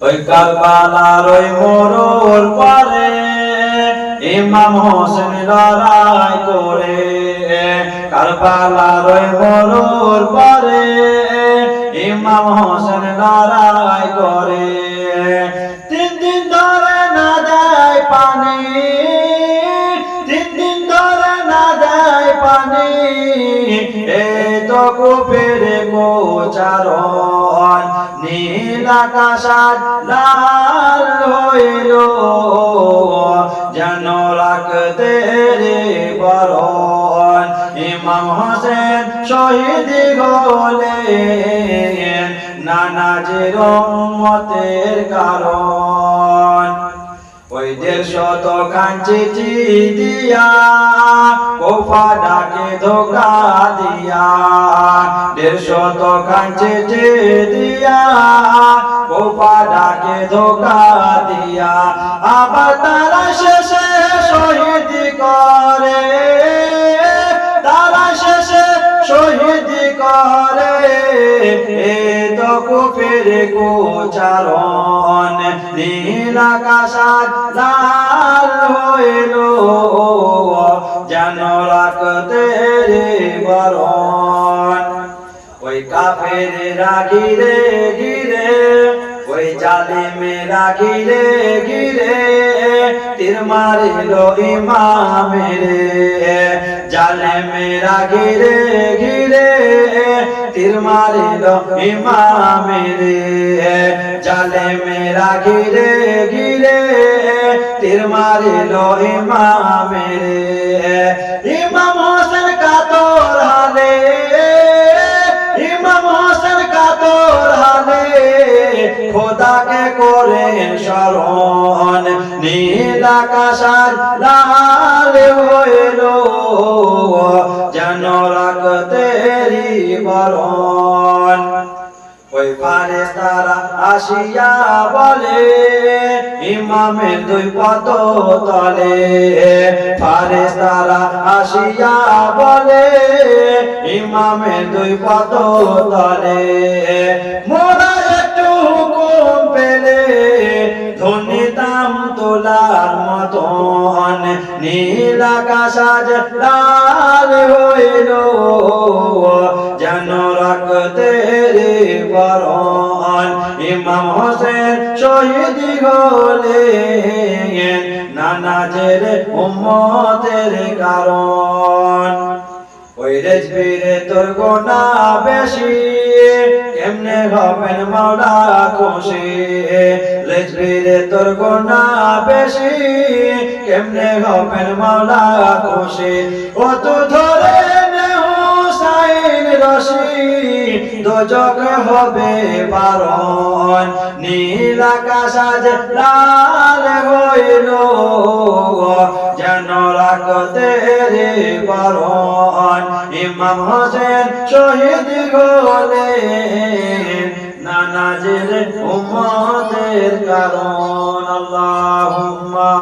ওই কারবালার ওই মরুর পরে ইমাম হোসেন লড়াই করে। কারবালার ওই মরুর পরে ইমাম হোসেন লড়াই করে। তিন দিন ধরে না দেয় পানি, তিন দিন ধরে না দেয় পানি। এই তো কুপের গোচারণ। নীল আকাশ আজ লাল হইল। যেন রাখতে রে বরণ, ইমাম হোসেন শহীদ গলে নানাজের মতের কারণ। ওই দেড়শত কাঞ্চিটি দিয়া, কোফা ডাকে ধোকা দিয়া। দেড় দেড়শত কাঞ্চিটি দিয়া, কোফা ডাকে ধোকা দিয়া। আবার তারা শেষে শহীদ করে, তারা শেষে শহীদ করে। কুফের গোচারণ। নীল আকাশ আজ লাল হইল, যেন রাখতে রে বরণ। ওই কাফের রাগিরে গিরে, ওই জালে মেরা গিরে, তীর মারিল জালে মেরা গিরে গিরে তীর মারিল ইমামেরে। জালে মেরা গিরে গিরে তীর মারিল ইমামেরে। ইমাম হোসেন কাতর হালে, ইমাম হোসেন কাতর হালে। খোদাকে করেন স্মরণ, নীল আকাশ আজ লাল হইল। যেন রাখতে বরণ ওই পারে তারা আসিয়া বলে, ইমামের দুই পদ তলে। পারে তারা আসিয়া বলে, ইমামের দুই পদ তলে। নীল আকাশ আজ লাল হইল। যেন রাখতে রে বরণ ইমাম হোসেন শহীদ হলে নানাজের উম্মতের কারণ। রেজবিরে তোর গোনা বেশি। কেমনে হবেন মাওলা খুশি? রেজবিরে তোর গোনা বেশি। কেমনে হবেন মাওলা খুশি? ও তু ধরে দোজক হবে বারণ। নীল আকাশ লাল হইল। যেন রাখতে রে বারণ। ইমাম হোসেন শহীদ গলে নানাজের উম্মতের কারণ। আল্লাহুম্মা